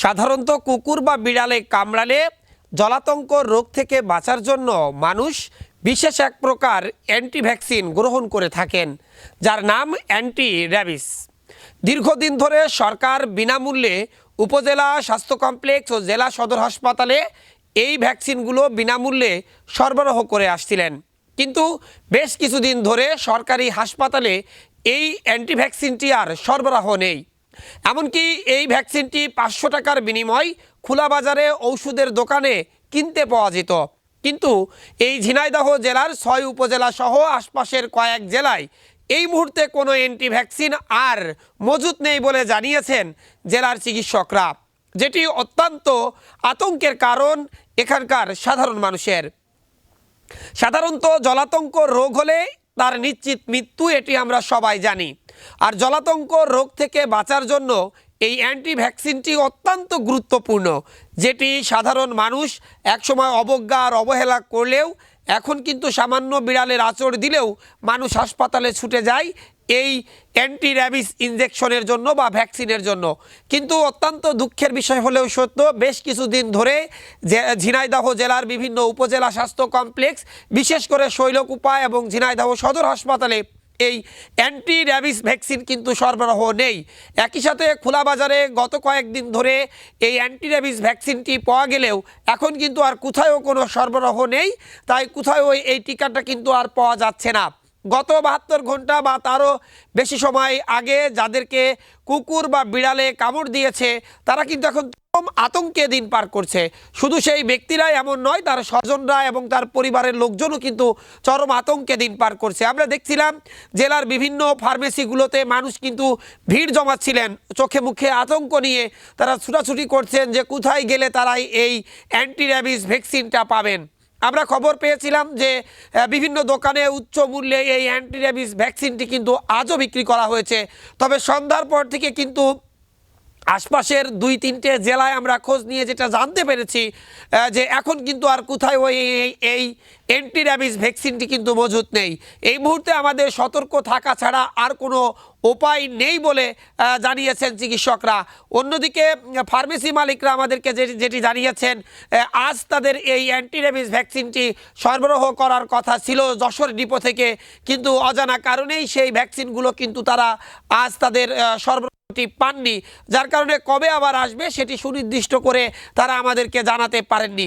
সাধারণত কুকুর বা বিড়ালে কামড়ালে জলাতঙ্ক রোগ থেকে বাঁচার জন্য মানুষ বিশেষ এক প্রকার অ্যান্টি ভ্যাকসিন গ্রহণ করে থাকেন, যার নাম অ্যান্টি র্যাবিস দীর্ঘদিন ধরে সরকার বিনামূল্যে উপজেলা স্বাস্থ্য কমপ্লেক্স ও জেলা সদর হাসপাতালে এই ভ্যাকসিনগুলো বিনামূল্যে সরবরাহ করে আসছিলেন। কিন্তু বেশ কিছুদিন ধরে সরকারি হাসপাতালে এই অ্যান্টি ভ্যাকসিনটি আর সরবরাহ নেই। এমনকি এই ভ্যাকসিনটি পাঁচশো টাকার বিনিময় খোলা বাজারে ঔষধের দোকানে কিনতে পাওয়া যেত। কিন্তু এই ঝিনাইদহ জেলার ছয় উপজেলা সহ আশপাশের কয়েক জেলায় এই মুহূর্তে কোনো অ্যান্টি ভ্যাকসিন আর মজুত নেই বলে জানিয়েছেন জেলার চিকিৎসকরা। যেটি অত্যন্ত আতঙ্কের কারণ এখানকার সাধারণ মানুষের। সাধারণত জলাতঙ্ক রোগ হলে তার নিশ্চিত মৃত্যু এটি আমরা সবাই জানি। আর জলাতঙ্ক রোগ থেকে বাঁচার জন্য এই অ্যান্টি ভ্যাকসিনটি অত্যন্ত গুরুত্বপূর্ণ, যেটি সাধারণ মানুষ একসময় অবজ্ঞা আর অবহেলা করলেও এখন কিন্তু সামান্য বিড়ালের আচর দিলেও মানুষ হাসপাতালে ছুটে যায় এই অ্যান্টি র্যাবিস ইনজেকশনের জন্য বা ভ্যাকসিনের জন্য। কিন্তু অত্যন্ত দুঃখের বিষয় হলেও সত্য, বেশ কিছুদিন ধরে ঝিনাইদহ জেলার বিভিন্ন উপজেলা স্বাস্থ্য কমপ্লেক্স, বিশেষ করে শৈলকুপা এবং ঝিনাইদহ সদর হাসপাতালে এই অ্যান্টি র্যাবিস ভ্যাকসিন কিন্তু সরবরাহ নেই। একই সাথে খোলা বাজারে গত কয়েকদিন ধরে এই অ্যান্টি র্যাবিস ভ্যাকসিনটি পাওয়া গেলেও এখন কিন্তু আর কোথায়ও কোনো সরবরাহ নেই, তাই কোথাও এই টিকাটা কিন্তু আর পাওয়া যাচ্ছে না। গত বাহাত্তর ঘণ্টা বা তারও বেশি সময় আগে যাদেরকে কুকুর বা বিড়ালে কামড় দিয়েছে, তারা কিন্তু এখন আতঙ্কে দিন পার করছে। শুধু সেই ব্যক্তিরাই এমন নয়, তার স্বজনরা এবং তার পরিবারের লোকজনও কিন্তু চরম আতঙ্কে দিন পার করছে। আমরা দেখছিলাম জেলার বিভিন্ন ফার্মেসিগুলোতে মানুষ কিন্তু ভিড় জমাচ্ছিলেন। চোখে মুখে আতঙ্ক নিয়ে তারা ছুটাছুটি করছেন যে কোথায় গেলে তারাই এই অ্যান্টি র্যাবিস ভ্যাকসিনটা পাবেন। আমরা খবর পেয়েছিলাম যে বিভিন্ন দোকানে উচ্চ মূল্যে এই অ্যান্টি র্যাবিস ভ্যাকসিনটি কিন্তু আজও বিক্রি করা হয়েছে। তবে সন্ধ্যার পর থেকে কিন্তু আশপাশের দুই তিনটে জেলায় আমরা খোঁজ নিয়ে যেটা জানতে পেরেছি যে এখন কিন্তু আর কোথায় ওই এই- এই অ্যান্টি র্যাবিস ভ্যাকসিনটি কিন্তু মজুত নেই। এই মুহূর্তে আমাদের সতর্ক থাকা ছাড়া আর কোনো উপায় নেই বলে জানিয়েছেন চিকিৎসকরা। অন্যদিকে ফার্মেসি মালিকরা আমাদেরকে যেটি জানিয়েছেন আজ তাদের এই অ্যান্টি র্যাবিস ভ্যাকসিনটি সরবরাহ করার কথা ছিল যশোর ডিপো থেকে, কিন্তু অজানা কারণেই সেই ভ্যাকসিনগুলো কিন্তু তারা আজ তাদের সরবরাহ পাননি। যার কারণে কবে আবার আসবে সেটি সুনির্দিষ্ট করে তারা আমাদেরকে জানাতে পারেননি।